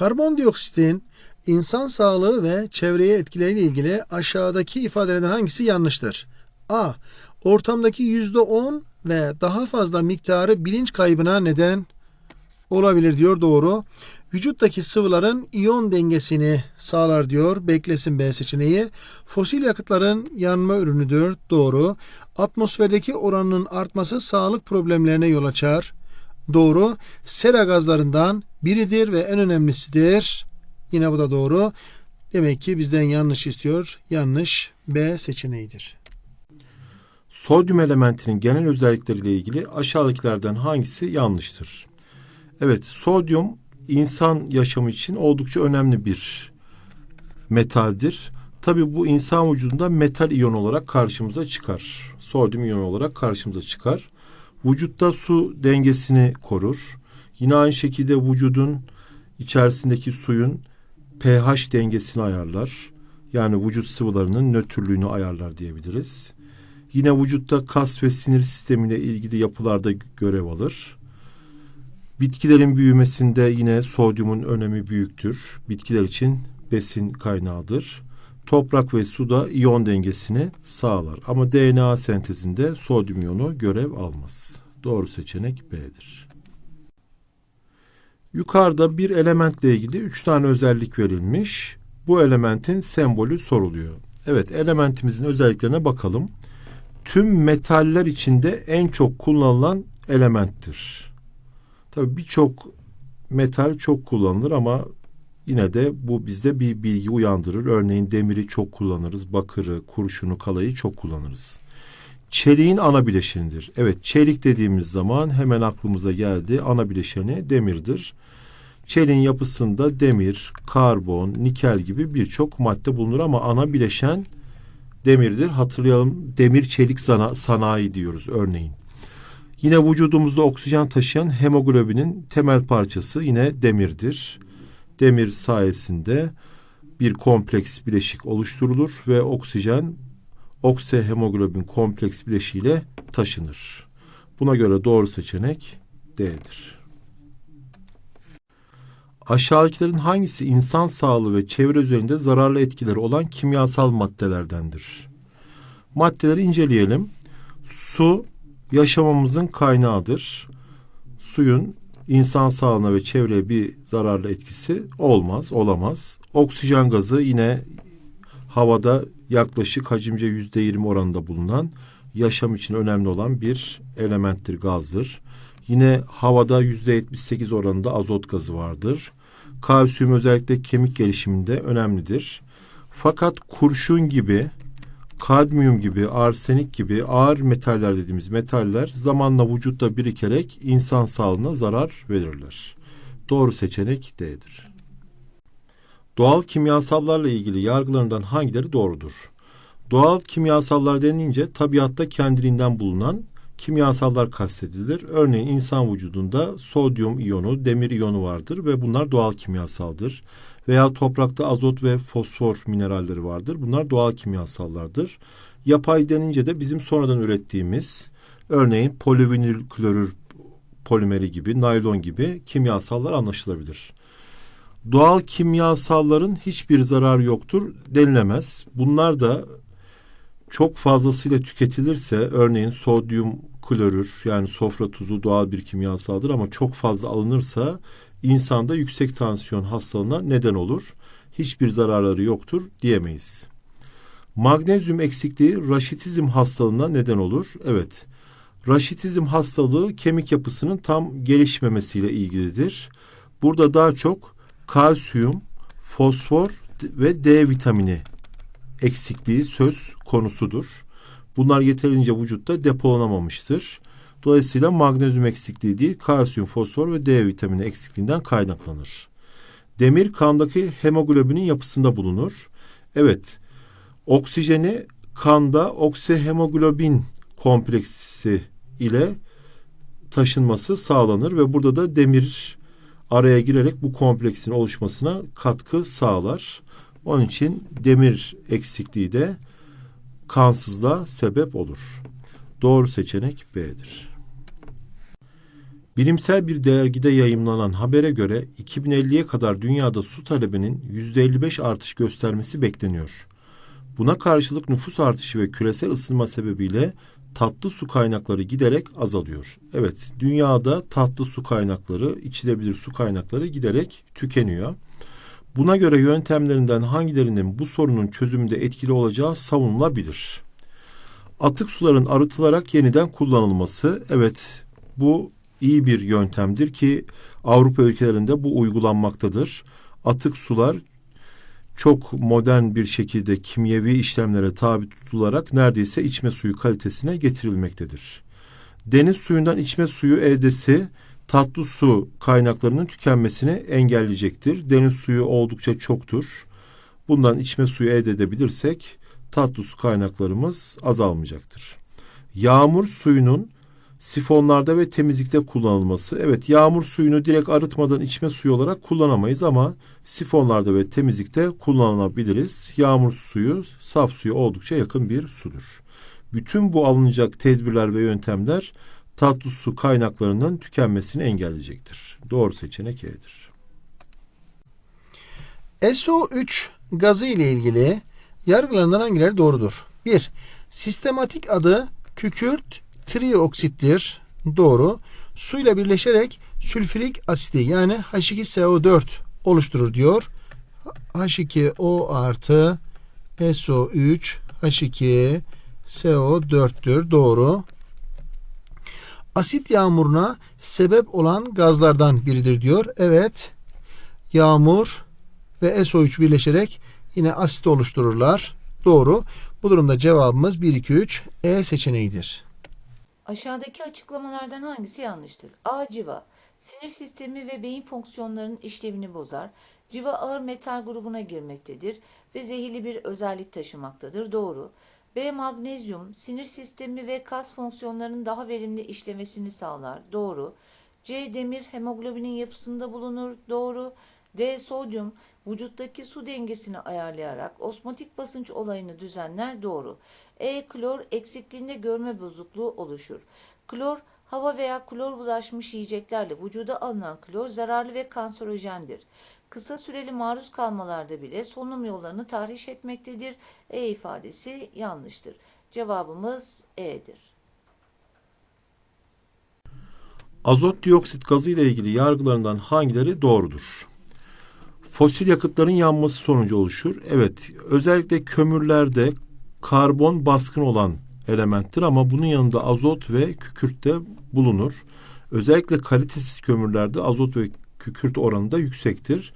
Karbondioksitin insan sağlığı ve çevreye etkileriyle ilgili aşağıdaki ifadelerden hangisi yanlıştır? A. Ortamdaki %10 ve daha fazla miktarı bilinç kaybına neden olabilir diyor doğru. Vücuttaki sıvıların iyon dengesini sağlar diyor. Beklesin B seçeneği. Fosil yakıtların yanma ürünüdür. Doğru. Atmosferdeki oranının artması sağlık problemlerine yol açar. Doğru. Sera gazlarından biridir ve en önemlisidir. Yine bu da doğru. Demek ki bizden yanlış istiyor. Yanlış B seçeneğidir. Sodyum elementinin genel özellikleriyle ilgili aşağıdakilerden hangisi yanlıştır? Evet, sodyum insan yaşamı için oldukça önemli bir metaldir. Tabi bu insan vücudunda metal iyon olarak karşımıza çıkar. Sodyum iyon olarak karşımıza çıkar. Vücutta su dengesini korur. Yine aynı şekilde vücudun içerisindeki suyun pH dengesini ayarlar. Yani vücut sıvılarının nötrlüğünü ayarlar diyebiliriz. Yine vücutta kas ve sinir sistemiyle ilgili yapılarda görev alır. Bitkilerin büyümesinde yine sodyumun önemi büyüktür. Bitkiler için besin kaynağıdır. Toprak ve suda iyon dengesini sağlar. Ama DNA sentezinde sodyum iyonu görev almaz. Doğru seçenek B'dir. Yukarıda bir elementle ilgili üç tane özellik verilmiş. Bu elementin sembolü soruluyor. Evet elementimizin özelliklerine bakalım. Tüm metaller içinde en çok kullanılan elementtir. Tabii birçok metal çok kullanılır ama yine de bu bizde bir bilgi uyandırır. Örneğin demiri çok kullanırız, bakırı, kurşunu, kalayı çok kullanırız. Çeliğin ana bileşenidir. Evet, çelik dediğimiz zaman hemen aklımıza geldi. Ana bileşeni demirdir. Çeliğin yapısında demir, karbon, nikel gibi birçok madde bulunur ama ana bileşen demirdir. Hatırlayalım demir çelik sana, sanayi diyoruz örneğin. Yine vücudumuzda oksijen taşıyan hemoglobinin temel parçası yine demirdir. Demir sayesinde bir kompleks bileşik oluşturulur ve oksijen oksihemoglobin kompleks bileşiğiyle taşınır. Buna göre doğru seçenek D'dir. Aşağıdakilerin hangisi insan sağlığı ve çevre üzerinde zararlı etkileri olan kimyasal maddelerdendir? Maddeleri inceleyelim. Su yaşamamızın kaynağıdır. Suyun insan sağlığına ve çevreye bir zararlı etkisi olmaz, olamaz. Oksijen gazı yine havada yaklaşık hacimce yüzde yirmi oranında bulunan yaşam için önemli olan bir elementtir, gazdır. Yine havada yüzde yetmiş sekiz oranında azot gazı vardır. Kalsiyum özellikle kemik gelişiminde önemlidir. Fakat kurşun gibi, kadmiyum gibi, arsenik gibi ağır metaller dediğimiz metaller zamanla vücutta birikerek insan sağlığına zarar verirler. Doğru seçenek D'dir. Doğal kimyasallarla ilgili yargılarından hangileri doğrudur? Doğal kimyasallar denilince tabiatta kendiliğinden bulunan kimyasallar kastedilir. Örneğin insan vücudunda sodyum iyonu, demir iyonu vardır ve bunlar doğal kimyasaldır. Veya toprakta azot ve fosfor mineralleri vardır. Bunlar doğal kimyasallardır. Yapay denince de bizim sonradan ürettiğimiz örneğin polivinil klorür polimeri gibi, naylon gibi kimyasallar anlaşılabilir. Doğal kimyasalların hiçbir zararı yoktur denilemez. Bunlar da çok fazlasıyla tüketilirse örneğin sodyum klorür yani sofra tuzu doğal bir kimyasaldır ama çok fazla alınırsa insanda yüksek tansiyon hastalığına neden olur. Hiçbir zararları yoktur diyemeyiz. Magnezyum eksikliği raşitizm hastalığına neden olur. Evet. Raşitizm hastalığı kemik yapısının tam gelişmemesiyle ilgilidir. Burada daha çok kalsiyum, fosfor ve D vitamini eksikliği söz konusudur. Bunlar yeterince vücutta depolanamamıştır. Dolayısıyla magnezyum eksikliği değil, kalsiyum, fosfor ve D vitamini eksikliğinden kaynaklanır. Demir kandaki hemoglobinin yapısında bulunur. Evet, oksijeni kanda oksihemoglobin kompleksi ile taşınması sağlanır ve burada da demir araya girerek bu kompleksin oluşmasına katkı sağlar. Onun için demir eksikliği de kansızlığa sebep olur. Doğru seçenek B'dir. Bilimsel bir dergide yayımlanan habere göre 2050'ye kadar dünyada su talebinin %55 artış göstermesi bekleniyor. Buna karşılık nüfus artışı ve küresel ısınma sebebiyle tatlı su kaynakları giderek azalıyor. Evet, dünyada tatlı su kaynakları, içilebilir su kaynakları giderek tükeniyor. Buna göre yöntemlerinden hangilerinin bu sorunun çözümünde etkili olacağı savunulabilir. Atık suların arıtılarak yeniden kullanılması, evet bu iyi bir yöntemdir ki Avrupa ülkelerinde bu uygulanmaktadır. Atık sular çok modern bir şekilde kimyevi işlemlere tabi tutularak neredeyse içme suyu kalitesine getirilmektedir. Deniz suyundan içme suyu eldesi tatlı su kaynaklarının tükenmesini engelleyecektir. Deniz suyu oldukça çoktur. Bundan içme suyu elde edebilirsek tatlı su kaynaklarımız azalmayacaktır. Yağmur suyunun sifonlarda ve temizlikte kullanılması. Evet yağmur suyunu direkt arıtmadan içme suyu olarak kullanamayız ama sifonlarda ve temizlikte kullanılabiliriz. Yağmur suyu saf suya oldukça yakın bir sudur. Bütün bu alınacak tedbirler ve yöntemler tatlı su kaynaklarının tükenmesini engelleyecektir. Doğru seçenek E'dir. SO3 gazı ile ilgili yargılarından hangileri doğrudur? 1. Sistematik adı kükürt trioksittir. Doğru. Suyla birleşerek sülfürik asidi yani H2SO4 oluşturur diyor. H2O artı SO3 H2 CO4'tür. Doğru. Asit yağmuruna sebep olan gazlardan biridir diyor. Evet. Yağmur ve SO3 birleşerek yine asit oluştururlar. Doğru. Bu durumda cevabımız 1 2 3 E seçeneğidir. Aşağıdaki açıklamalardan hangisi yanlıştır? A. Civa. Sinir sistemi ve beyin fonksiyonlarının işlevini bozar. Civa ağır metal grubuna girmektedir ve zehirli bir özellik taşımaktadır. Doğru. B. Magnezyum. Sinir sistemi ve kas fonksiyonlarının daha verimli işlemesini sağlar. Doğru. C. Demir hemoglobinin yapısında bulunur. Doğru. D. Sodyum vücuttaki su dengesini ayarlayarak osmotik basınç olayını düzenler. Doğru. E. Klor eksikliğinde görme bozukluğu oluşur. Klor hava veya klor bulaşmış yiyeceklerle vücuda alınan klor zararlı ve kanserojendir. Kısa süreli maruz kalmalarda bile solunum yollarını tahriş etmektedir. E ifadesi yanlıştır. Cevabımız E'dir. Azot dioksit gazı ile ilgili yargılarından hangileri doğrudur? Fosil yakıtların yanması sonucu oluşur. Evet, özellikle kömürlerde karbon baskın olan elementtir ama bunun yanında azot ve kükürt de bulunur. Özellikle kalitesiz kömürlerde azot ve kükürt oranı da yüksektir.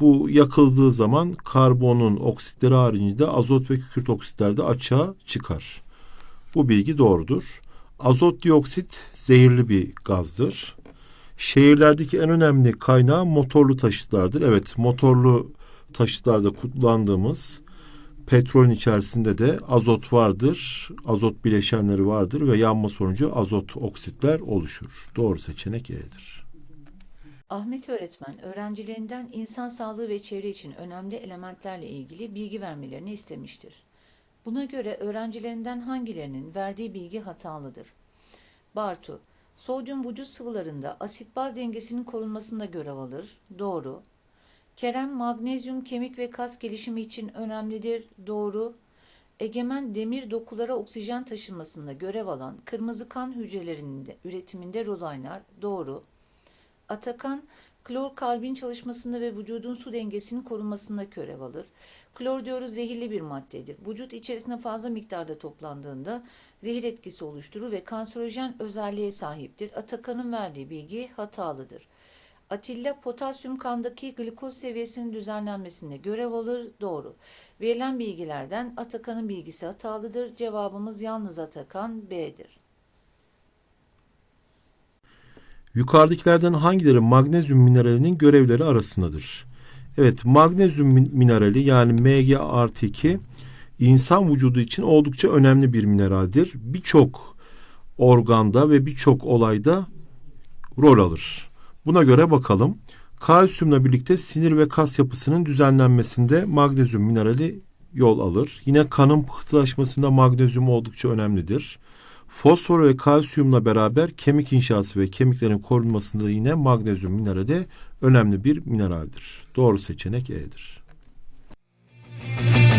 Bu yakıldığı zaman karbonun oksitleri haricinde azot ve kükürt oksitler de açığa çıkar. Bu bilgi doğrudur. Azot dioksit zehirli bir gazdır. Şehirlerdeki en önemli kaynağı motorlu taşıtlardır. Evet, motorlu taşıtlarda kullandığımız petrolün içerisinde de azot vardır. Azot bileşenleri vardır ve yanma sonucu azot oksitler oluşur. Doğru seçenek E'dir. Ahmet öğretmen öğrencilerinden insan sağlığı ve çevre için önemli elementlerle ilgili bilgi vermelerini istemiştir. Buna göre öğrencilerinden hangilerinin verdiği bilgi hatalıdır? Bartu, sodyum vücut sıvılarında asit baz dengesinin korunmasında görev alır. Doğru. Kerem, magnezyum kemik ve kas gelişimi için önemlidir. Doğru. Egemen demir dokulara oksijen taşınmasında görev alan kırmızı kan hücrelerinin de üretiminde rol oynar. Doğru. Atakan, klor kalbin çalışmasında ve vücudun su dengesinin korunmasında görev alır. Klor diyoruz zehirli bir maddedir. Vücut içerisinde fazla miktarda toplandığında zehir etkisi oluşturur ve kanserojen özelliğe sahiptir. Atakan'ın verdiği bilgi hatalıdır. Atilla potasyum kandaki glikoz seviyesinin düzenlenmesinde görev alır. Doğru. Verilen bilgilerden Atakan'ın bilgisi hatalıdır. Cevabımız yalnız Atakan B'dir. Yukarıdakilerden hangileri magnezyum mineralinin görevleri arasındadır? Evet, magnezyum min- minerali yani Mg artı 2 insan vücudu için oldukça önemli bir mineraldir. Birçok organda ve birçok olayda rol alır. Buna göre bakalım. Kalsiyumla birlikte sinir ve kas yapısının düzenlenmesinde magnezyum minerali yol alır. Yine kanın pıhtılaşmasında magnezyum oldukça önemlidir. Fosfor ve kalsiyumla beraber kemik inşası ve kemiklerin korunmasında yine magnezyum minerali önemli bir mineraldir. Doğru seçenek E'dir. Müzik